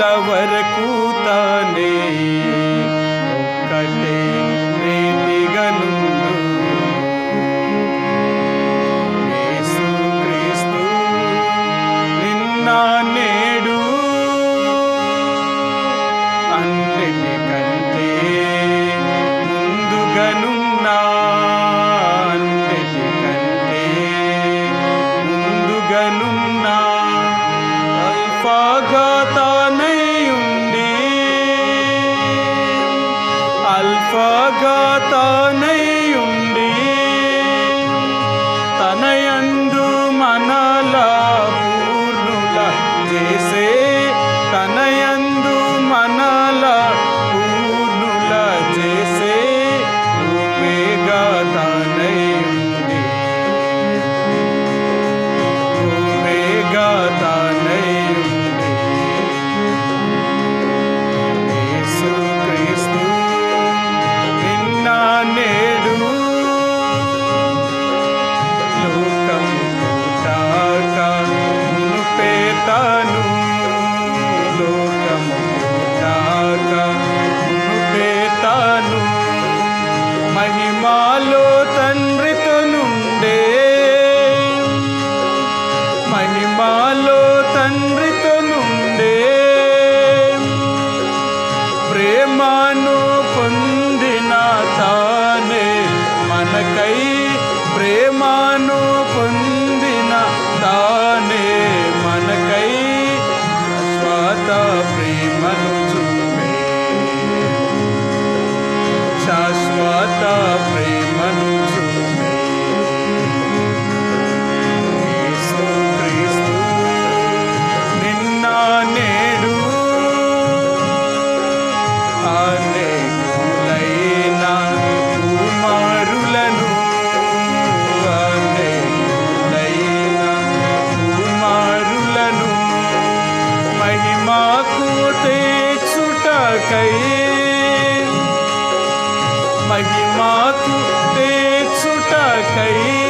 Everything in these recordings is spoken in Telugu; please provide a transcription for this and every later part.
புலவர்க்கு siempre. कई महिमा तू एक सुटा कई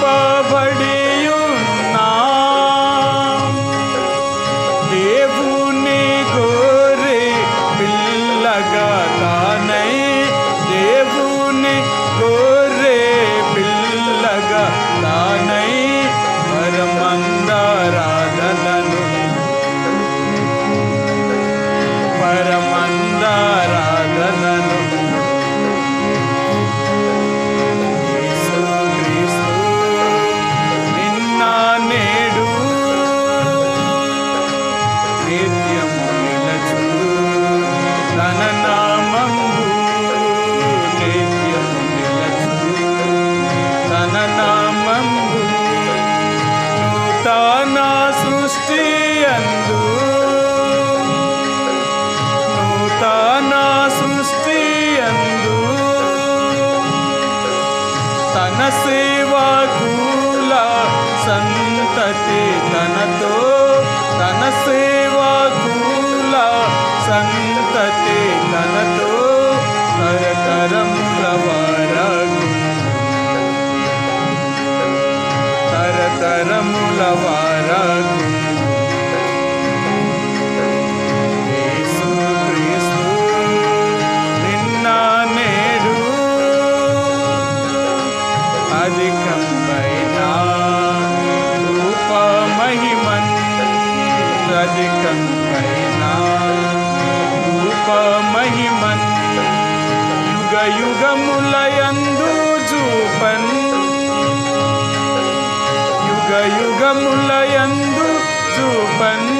Bye. తన సేవకుల సంతతి తనతో తన సేవకుల సంతతి తనతో తరతరముల వారగు తరతరముల వారగు యుగయుగములయందు చూపన్. యుగయుగములయందు చూపన్.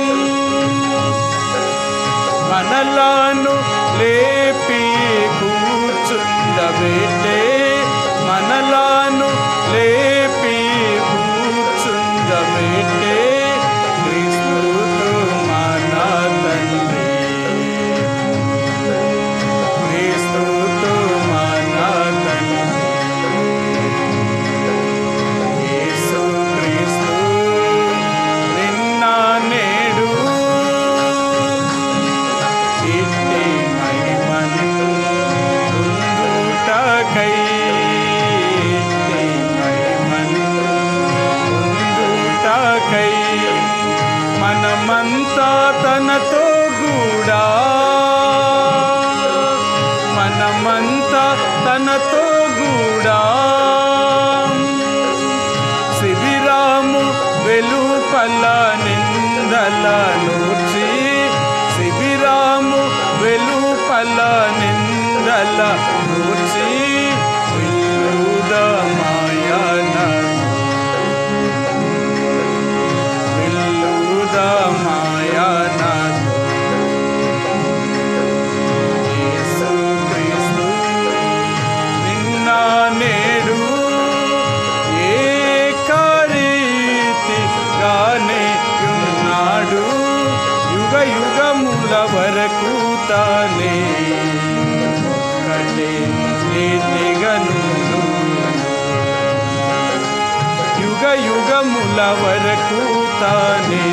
మనలాను లేపి ప్రేమతో కూడా శ్రీరాము వెలుపల నిందలను లోకముల వరకు తానే కటే నిగను. యుగ యుగముల వరకు తానే